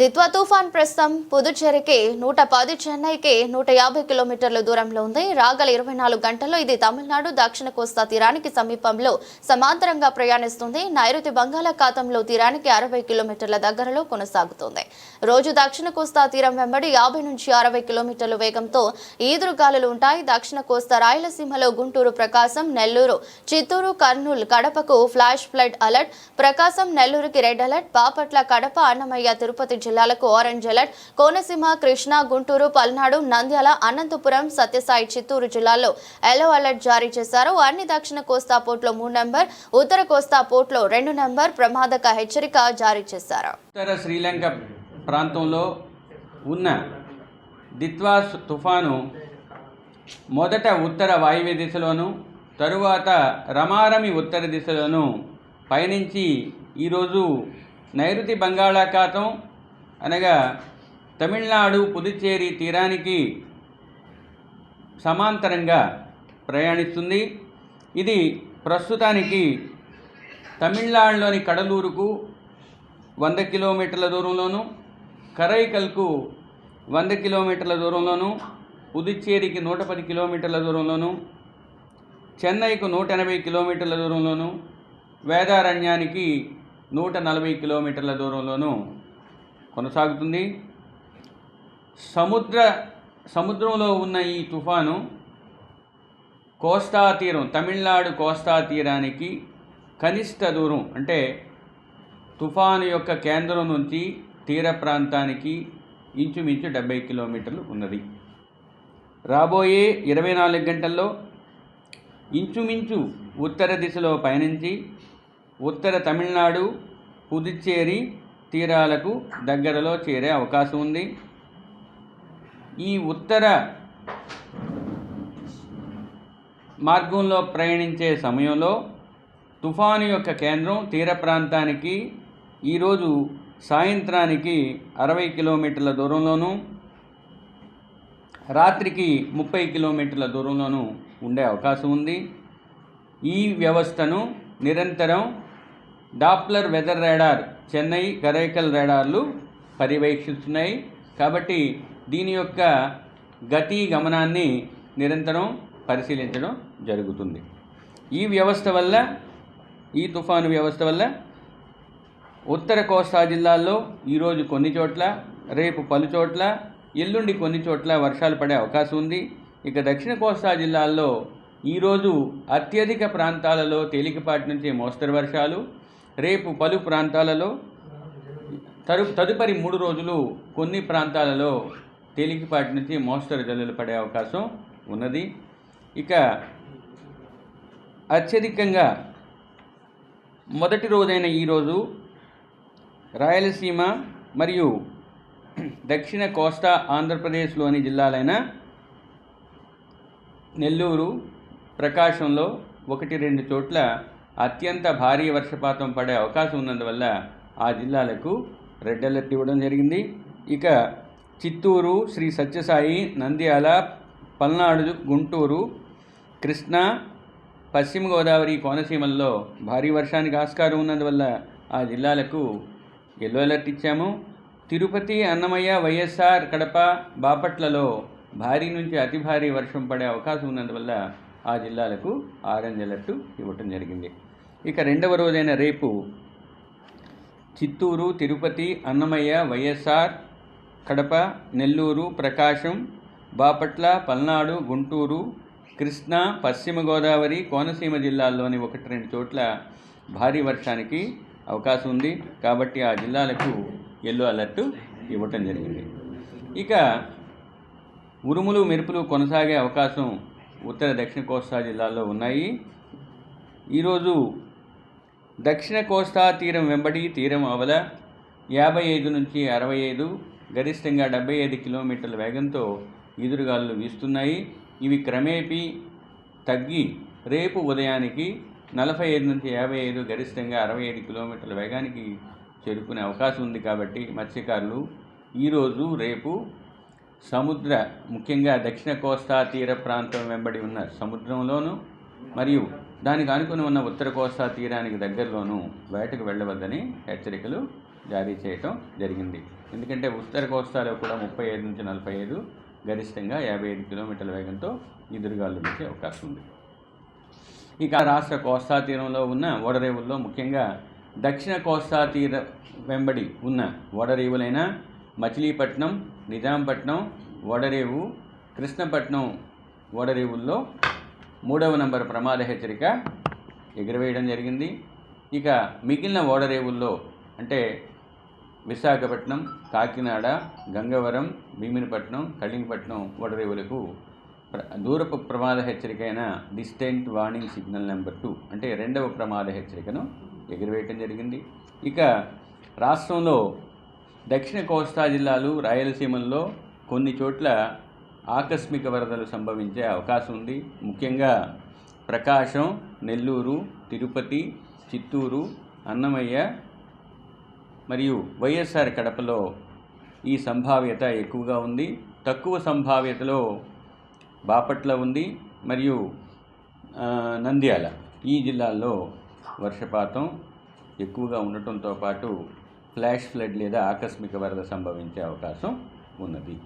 దిత్వా తుఫాన్ ప్రస్తుతం పుదుచ్చేరికి నూట పది చెన్నైకి నూట యాభై కిలోమీటర్ల దూరంలో ఉంది. రాగల ఇరవై నాలుగు గంటల్లో ఇది తమిళనాడు దక్షిణ కోస్తా తీరానికి సమీపంలో సమాంతరంగా ప్రయాణిస్తుంది. నైరుతి బంగాళాఖాతంలో తీరానికి అరవై కిలోమీటర్ల దగ్గరలో కొనసాగుతుంది. రోజు దక్షిణ కోస్తా తీరం వెంబడి యాభై నుంచి అరవై కిలోమీటర్ల వేగంతో ఈదురు గాలులు ఉంటాయి. దక్షిణ కోస్తా రాయలసీమలో గుంటూరు ప్రకాశం నెల్లూరు చిత్తూరు కర్నూలు కడపకు ఫ్లాష్ ఫ్లడ్ అలర్ట్. ప్రకాశం నెల్లూరుకి రెడ్ అలర్ట్. బాపట్ల కడప అన్నమయ్య తిరుపతి జిల్లాలకు ఆరెంజ్ అలర్ట్. కోనసీమ కృష్ణా గుంటూరు పల్నాడు నంద్యాల అనంతపురం సత్యసాయి చిత్తూరు జిల్లాల్లో ఎల్లో అలర్ట్ జారీ చేశారు. అన్ని దక్షిణ కోస్తా పోర్టులో మూడు నెంబర్ ఉత్తర కోస్తా పోర్టులో రెండు నెంబర్ ప్రమాదక హెచ్చరిక జారీ చేశారు. ఉత్తర శ్రీలంక ప్రాంతంలో ఉన్న దిత్వాస్ తుఫాను మొదట ఉత్తర వాయువ్య దిశలోను తరువాత రమారమి ఉత్తర దిశలోను పయనించి ఈరోజు నైరుతి బంగాళాఖాతం అనగా తమిళనాడు పుదుచ్చేరి తీరానికి సమాంతరంగా ప్రయాణిస్తుంది. ఇది ప్రస్తుతానికి తమిళనాడులోని కడలూరుకు వంద కిలోమీటర్ల దూరంలోను కరైకల్కు వంద కిలోమీటర్ల దూరంలోను పుదుచ్చేరికి నూట పది కిలోమీటర్ల దూరంలోను చెన్నైకు నూట ఎనభై కిలోమీటర్ల దూరంలోను వేదారణ్యానికి నూట నలభై కిలోమీటర్ల దూరంలోను కొనసాగుతుంది. సముద్ర సముద్రంలో ఉన్న ఈ తుఫాను కోస్తా తీరం తమిళనాడు కోస్తా తీరానికి కనిష్ట దూరం అంటే తుఫాను యొక్క కేంద్రం నుంచి తీర ప్రాంతానికి ఇంచుమించు డెబ్బై కిలోమీటర్లు ఉన్నది. రాబోయే ఇరవై నాలుగు గంటల్లో ఇంచుమించు ఉత్తర దిశలో పయనించి ఉత్తర తమిళనాడు పుదుచ్చేరి తీరాలకు దగ్గరలో చేరే అవకాశం ఉంది. ఈ ఉత్తర మార్గంలో ప్రయాణించే సమయంలో తుఫాను యొక్క కేంద్రం తీర ప్రాంతానికి ఈరోజు సాయంత్రానికి అరవై కిలోమీటర్ల దూరంలోనూ రాత్రికి ముప్పై కిలోమీటర్ల దూరంలోనూ ఉండే అవకాశం ఉంది. ఈ వ్యవస్థను నిరంతరం Doppler weather radar Chennai Karaikal రాడార్లు పర్యవేక్షిస్తున్నాయి. కాబట్టి దీని యొక్క గతి గమనాన్ని నిరంతరం పరిశీలించడం జరుగుతుంది. ఈ వ్యవస్థ వల్ల ఈ తుఫాను వ్యవస్థ వల్ల ఉత్తర కోస్తా జిల్లాల్లో ఈరోజు కొన్ని చోట్ల రేపు పలు చోట్ల ఎల్లుండి కొన్ని చోట్ల వర్షాలు పడే అవకాశం ఉంది. ఇక దక్షిణ కోస్తా జిల్లాల్లో ఈరోజు అత్యధిక ప్రాంతాలలో తేలికపాటి నుంచి మోస్తరు వర్షాలు రేపు పలు ప్రాంతాలలో తరు తదుపరి మూడు రోజులు కొన్ని ప్రాంతాలలో తేలికపాటి నుంచి మోస్తరు జల్లులు పడే అవకాశం ఉన్నది. ఇక అత్యధికంగా మొదటి రోజైన ఈరోజు రాయలసీమ మరియు దక్షిణ కోస్తా ఆంధ్రప్రదేశ్లోని జిల్లాలైన నెల్లూరు ప్రకాశంలో ఒకటి రెండు చోట్ల అత్యంత భారీ వర్షపాతం పడే అవకాశం ఉన్నందువల్ల ఆ జిల్లాలకు రెడ్ అలర్ట్ ఇవ్వడం జరిగింది. ఇక చిత్తూరు శ్రీ సత్యసాయి నంద్యాల పల్నాడు గుంటూరు కృష్ణా పశ్చిమ గోదావరి కోనసీమల్లో భారీ వర్షానికి ఆస్కారం ఉన్నందువల్ల ఆ జిల్లాలకు ఎల్లో అలర్ట్ ఇచ్చాము. తిరుపతి అన్నమయ్య వైఎస్ఆర్ కడప బాపట్లలో భారీ నుంచి అతి భారీ వర్షం పడే అవకాశం ఉన్నందువల్ల ఆ జిల్లాలకు ఆరెంజ్ అలర్ట్ ఇవ్వటం జరిగింది. ఇక రెండవ రోజైన రేపు చిత్తూరు తిరుపతి అన్నమయ్య వైఎస్ఆర్ కడప నెల్లూరు ప్రకాశం బాపట్ల పల్నాడు గుంటూరు కృష్ణా పశ్చిమ గోదావరి కోనసీమ జిల్లాల్లోని ఒకటి రెండు చోట్ల భారీ వర్షానికి అవకాశం ఉంది. కాబట్టి ఆ జిల్లాలకు ఎల్లో అలర్ట్ ఇవ్వటం జరిగింది. ఇక ఉరుములు మెరుపులు కొనసాగే అవకాశం ఉత్తర దక్షిణ కోస్తా జిల్లాల్లో ఉన్నాయి. ఈరోజు దక్షిణ కోస్తా తీరం వెంబడి తీరం అవల యాభై ఐదు నుంచి అరవై ఐదు గరిష్టంగా డెబ్బై ఐదు కిలోమీటర్ల వేగంతో ఈదురుగాలు వీస్తున్నాయి. ఇవి క్రమేపీ తగ్గి రేపు ఉదయానికి నలభై ఐదు నుంచి యాభై ఐదు గరిష్టంగా అరవై ఐదు కిలోమీటర్ల వేగానికి చేరుకునే అవకాశం ఉంది కాబట్టి మత్స్యకారులు ఈరోజు రేపు సముద్ర ముఖ్యంగా దక్షిణ కోస్తా తీర ప్రాంతం వెంబడి ఉన్న సముద్రంలోను మరియు దానికి ఆనుకుని ఉన్న ఉత్తర కోస్తా తీరానికి దగ్గరలోనూ బయటకు వెళ్ళవద్దని హెచ్చరికలు జారీ చేయటం జరిగింది. ఎందుకంటే ఉత్తర కోస్తాలో కూడా ముప్పై ఐదు నుంచి నలభై ఐదు గరిష్టంగా యాభై ఐదు కిలోమీటర్ల వేగంతో ఎదురుగాలు వచ్చే అవకాశం ఉంది. ఇక రాష్ట్ర కోస్తా తీరంలో ఉన్న ఓడరేవుల్లో ముఖ్యంగా దక్షిణ కోస్తా తీర వెంబడి ఉన్న ఓడరేవులైన మచిలీపట్నం నిజాంపట్నం ఓడరేవు కృష్ణపట్నం ఓడరేవుల్లో మూడవ నంబర్ ప్రమాద హెచ్చరిక. ఎగురవేయడం జరిగింది. ఇక మిగిలిన ఓడరేవుల్లో అంటే విశాఖపట్నం కాకినాడ గంగవరం భీమినిపట్నం కళింగపట్నం ఓడరేవులకు దూరపు ప్రమాద హెచ్చరిక అయిన distant warning signal number two అంటే రెండవ ప్రమాద హెచ్చరికను ఎగురవేయటం జరిగింది. ఇక రాష్ట్రంలో దక్షిణ కోస్తా జిల్లాలు రాయలసీమల్లో కొన్ని చోట్ల ఆకస్మిక వరదలు సంభవించే అవకాశం ఉంది. ముఖ్యంగా ప్రకాశం నెల్లూరు తిరుపతి చిత్తూరు అన్నమయ్య మరియు వైఎస్ఆర్ కడపలో ఈ సంభావ్యత ఎక్కువగా ఉంది. తక్కువ సంభావ్యతలో బాపట్ల ఉంది మరియు నంద్యాల ఈ జిల్లాల్లో వర్షపాతం ఎక్కువగా ఉండటంతో పాటు ఫ్లాష్ ఫ్లడ్ లేదా ఆకస్మిక వరద సంభవించే అవకాశం ఉన్నది.